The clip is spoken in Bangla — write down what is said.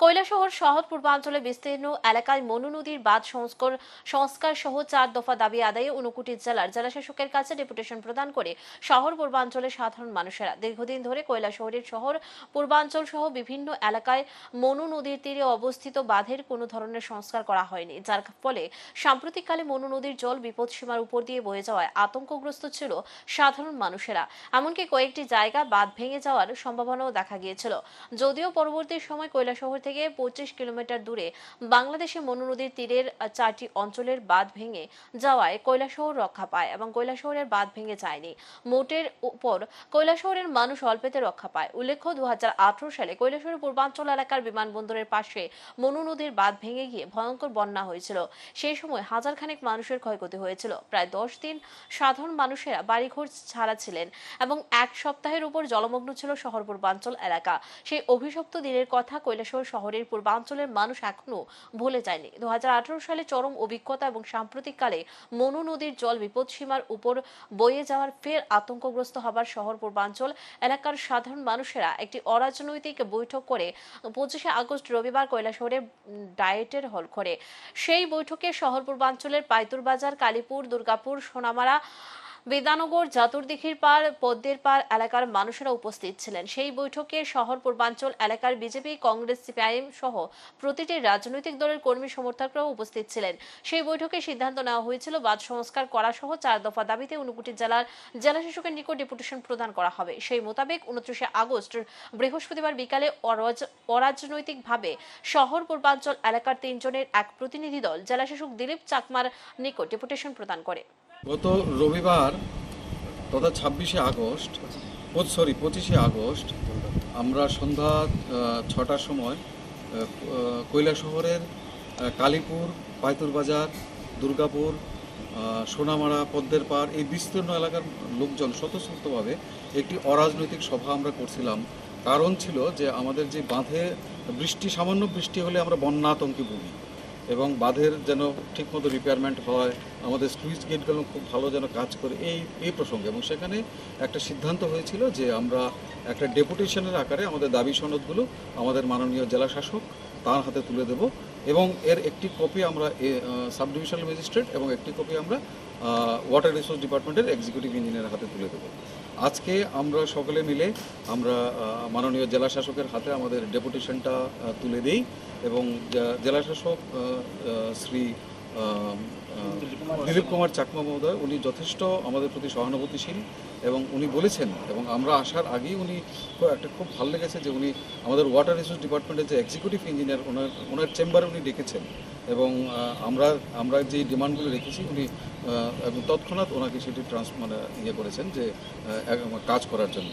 কৈলাসহর শহর পূর্বাঞ্চলে বিস্তীর্ণ এলাকায় মনু নদীর বাঁধ সংস্কার সংস্কার সহ চার দফা দাবি আদায়ে ঊনকোটি জেলার জেলাশাসকের কাছে ডেপুটেশন প্রদান করে শহর পূর্বাঞ্চলের সাধারণ মানুষেরা দীর্ঘদিন ধরে কৈলাসহরের শহর পূর্বাঞ্চল সহ বিভিন্ন এলাকায় মনু নদীর তীরে অবস্থিত বাঁধের কোনো ধরনের সংস্কার করা হয়নি। যার ফলে সাম্প্রতিককালে মনু নদীর জল বিপদসীমার উপর দিয়ে বয়ে যাওয়ায় আতঙ্কগ্রস্ত ছিল সাধারণ মানুষেরা। এমনকি কয়েকটি জায়গা বাঁধ ভেঙে যাওয়ার সম্ভাবনাও দেখা গিয়েছিল। যদিও পরবর্তী সময় কৈলাসহর থেকে পঁচিশ কিলোমিটার দূরে বাংলাদেশে মনু নদীর তীরের চারটি অঞ্চলের বাঁধ ভেঙে যাওয়ায় কৈলাসহর রক্ষা পায় এবং কৈলাসহরের বাঁধ ভেঙে যায়নি। মোটের উপর কৈলাসহরের মানুষ অল্পেতে রক্ষা পায়। উল্লেখ্য দু সালে কৈলাসহরের পূর্বাঞ্চল এলাকার বিমানবন্দরের পাশে মনু নদীর বাঁধ ভেঙে গিয়ে ভয়ঙ্কর বন্যা হয়েছিল। সেই সময় হাজার খানেক মানুষের ক্ষয়ক্ষতি হয়েছিল। প্রায় দশ দিন সাধারণ মানুষেরা বাড়িঘর ছাড়া ছিলেন এবং এক সপ্তাহের উপর জলমগ্ন ছিল শহর পূর্বাঞ্চল এলাকা। সেই অভিশপ্ত দিনের কথা কৈলাসহর শহরের পূর্বাঞ্চলের মানুষ এখনও ভুলে যায়নি। দুহাজার আঠেরো সালে চরম অভিজ্ঞতা এবং সাম্প্রতিককালে মনু নদীর জল বিপদসীমার উপর বয়ে যাওয়ার ফের আতঙ্কগ্রস্ত হবার শহর পূর্বাঞ্চল এলাকার সাধারণ মানুষেরা একটি অরাজনৈতিক বৈঠক করে পঁচিশে আগস্ট রবিবার কৈলাসহরের ডায়েটের হল করে। সেই বৈঠকে শহর পূর্বাঞ্চলের পাইতুর বাজার কালীপুর, দুর্গাপুর, সোনামারা বেদানগর জাতুরদিঘির পার, পদ্মের পার এলাকার মানুষেরা উপস্থিত ছিলেন। সেই বৈঠকে শহর পূর্বাঞ্চল এলাকার বিজেপি, কংগ্রেস, সিপিআইএম সহ প্রতিটি রাজনৈতিক দলের কর্মী সমর্থকরাও উপস্থিত ছিলেন। সেই বৈঠকে সিদ্ধান্ত নেওয়া হয়েছিল, বাদ সংস্কার করা সহ চার দফা দাবিতে ঊনকোটি জেলার জেলাশাসকের নিকট ডেপুটেশন প্রদান করা হবে। সেই মোতাবেক উনত্রিশে আগস্ট বৃহস্পতিবার বিকালে অরাজ- অরাজনৈতিকভাবে শহর পূর্বাঞ্চল এলাকার তিনজনের এক প্রতিনিধি দল জেলাশাসক দিলীপ চাকমার নিকট ডেপুটেশন প্রদান করে। গত রবিবার তথা ছাব্বিশে আগস্ট সরি পঁচিশে আগস্ট আমরা সন্ধ্যা ছটার সময় কৈলা শহরের কালীপুর, পাইতুর বাজার, দুর্গাপুর সোনামারা, পদ্মের পাড় এই বিস্তীর্ণ এলাকার লোকজন স্বতঃস্ফূর্তভাবে একটি অরাজনৈতিক সভা আমরা করছিলাম। কারণ ছিল যে আমাদের যে বাঁধে বৃষ্টি, সামান্য বৃষ্টি হলে আমরা বন্যা আতঙ্কে ভুগি এবং বাঁধের যেন ঠিকমতো রিপেয়ারমেন্ট হয়, আমাদের স্লুইস গেটগুলো খুব ভালো যেন কাজ করে, এই এই প্রসঙ্গে। এবং সেখানে একটা সিদ্ধান্ত হয়েছিল যে আমরা একটা ডেপুটেশনের আকারে আমাদের দাবি সনদগুলো আমাদের মাননীয় জেলা শাসক তার হাতে তুলে দেব এবং এর একটি কপি আমরা সাব ডিভিশনাল ম্যাজিস্ট্রেট এবং একটি কপি আমরা ওয়াটার রিসোর্স ডিপার্টমেন্টের এক্সিকিউটিভ ইঞ্জিনিয়ারের হাতে তুলে দেবো। আজকে আমরা সকলে মিলে আমরা মাননীয় জেলা শাসকের হাতে আমাদের ডেপুটেশনটা তুলে দিই এবং জেলা শাসক শ্রী দিলীপ কুমার চাকমা মহোদয়, উনি যথেষ্ট আমাদের প্রতি সহানুভূতিশীল এবং উনি বলেছেন, এবং আমরা আসার আগেই উনি একটা খুব ভালো লেগেছে যে উনি আমাদের ওয়াটার রিসোর্স ডিপার্টমেন্টের যে এক্সিকিউটিভ ইঞ্জিনিয়ার ওনার ওনার চেম্বারে উনি ডেকেছেন। এবং আমরা আমরা যে ডিমান্ডগুলো রেখেছি, উনি এবং তৎক্ষণাৎ ওনাকে সেটি ট্রান্স মানে ইয়ে করেছেন যে কাজ করার জন্য।